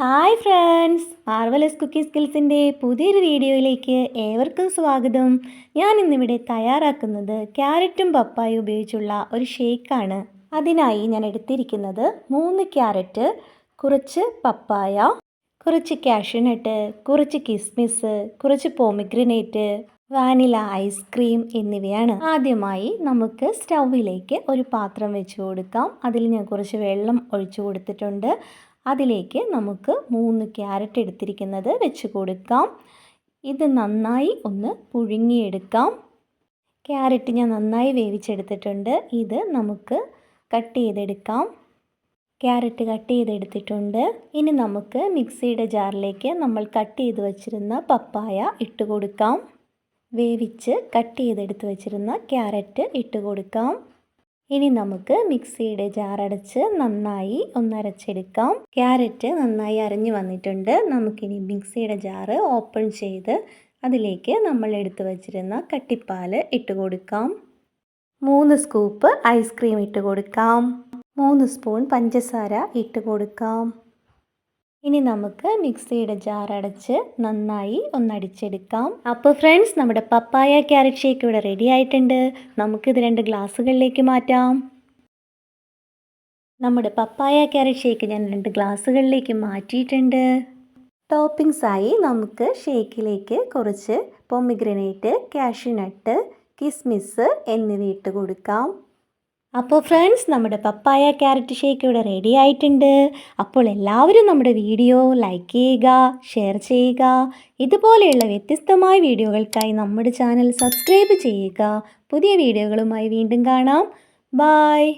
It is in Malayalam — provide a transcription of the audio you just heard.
ഹായ് ഫ്രണ്ട്സ് മാർവലസ് കുക്കിംഗ് സ്കിൽസിന്റെ പുതിയൊരു വീഡിയോയിലേക്ക് ഏവർക്കും സ്വാഗതം. ഞാൻ ഇന്നിവിടെ തയ്യാറാക്കുന്നത് ക്യാരറ്റും പപ്പായും ഉപയോഗിച്ചുള്ള ഒരു ഷേക്കാണ്. അതിനായി ഞാൻ എടുത്തിരിക്കുന്നത് മൂന്ന് ക്യാരറ്റ് കുറച്ച് പപ്പായ കുറച്ച് കാഷ്യൂനട്ട് കുറച്ച് കിസ്മിസ് കുറച്ച് പോമിഗ്രനേറ്റ് വാനില ഐസ്ക്രീം എന്നിവയാണ്. ആദ്യമായി നമുക്ക് സ്റ്റൗവിലേക്ക് ഒരു പാത്രം വെച്ച് കൊടുക്കാം. അതിൽ ഞാൻ കുറച്ച് വെള്ളം ഒഴിച്ചു കൊടുത്തിട്ടുണ്ട്. അതിലേക്ക് നമുക്ക് മൂന്ന് ക്യാരറ്റ് എടുത്തിരിക്കുന്നത് വെച്ച് കൊടുക്കാം. ഇത് നന്നായി ഒന്ന് പുഴുങ്ങിയെടുക്കാം. ക്യാരറ്റ് ഞാൻ നന്നായി വേവിച്ചെടുത്തിട്ടുണ്ട്. ഇത് നമുക്ക് കട്ട് ചെയ്തെടുക്കാം. ക്യാരറ്റ് കട്ട് ചെയ്തെടുത്തിട്ടുണ്ട്. ഇനി നമുക്ക് മിക്സിയുടെ ജാറിലേക്ക് നമ്മൾ കട്ട് ചെയ്ത് വച്ചിരുന്ന പപ്പായ ഇട്ട് കൊടുക്കാം. വേവിച്ച് കട്ട് ചെയ്തെടുത്ത് വച്ചിരുന്ന ക്യാരറ്റ് ഇട്ട് കൊടുക്കാം. ഇനി നമുക്ക് മിക്സിയുടെ ജാറടച്ച് നന്നായി ഒന്നരച്ചെടുക്കാം. ക്യാരറ്റ് നന്നായി അരഞ്ഞു വന്നിട്ടുണ്ട്. നമുക്കിനി മിക്സിയുടെ ജാറ് ഓപ്പൺ ചെയ്ത് അതിലേക്ക് നമ്മൾ എടുത്തു വച്ചിരുന്ന കട്ടിപ്പാൽ ഇട്ട് കൊടുക്കാം. മൂന്ന് സ്കൂപ്പ് ഐസ്ക്രീം ഇട്ട് കൊടുക്കാം. മൂന്ന് സ്പൂൺ പഞ്ചസാര ഇട്ട് കൊടുക്കാം. ഇനി നമുക്ക് മിക്സിയുടെ ജാർ അടച്ച് നന്നായി ഒന്നടിച്ചെടുക്കാം. അപ്പോൾ ഫ്രണ്ട്സ് നമ്മുടെ പപ്പായ ക്യാരറ്റ് ഷേക്ക് ഇവിടെ റെഡി ആയിട്ടുണ്ട്. നമുക്കിത് രണ്ട് ഗ്ലാസ്സുകളിലേക്ക് മാറ്റാം. നമ്മുടെ പപ്പായ ക്യാരറ്റ് ഷേക്ക് ഞാൻ രണ്ട് ഗ്ലാസ്സുകളിലേക്ക് മാറ്റിയിട്ടുണ്ട്. ടോപ്പിംഗ്സായി നമുക്ക് ഷേക്കിലേക്ക് കുറച്ച് പൊമിഗ്രനേറ്റ് കാഷ്യൂനട്ട് കിസ്മിസ് എന്നിവ ഇട്ട് കൊടുക്കാം. അപ്പോൾ ഫ്രണ്ട്സ് നമ്മുടെ പപ്പായ ക്യാരറ്റ് ഷേക്ക് ഇവിടെ റെഡി ആയിട്ടുണ്ട്. അപ്പോൾ എല്ലാവരും നമ്മുടെ വീഡിയോ ലൈക്ക് ചെയ്യുക ഷെയർ ചെയ്യുക. ഇതുപോലെയുള്ള വ്യത്യസ്തമായ വീഡിയോകൾക്കായി നമ്മുടെ ചാനൽ സബ്സ്ക്രൈബ് ചെയ്യുക. പുതിയ വീഡിയോകളുമായി വീണ്ടും കാണാം. ബായ്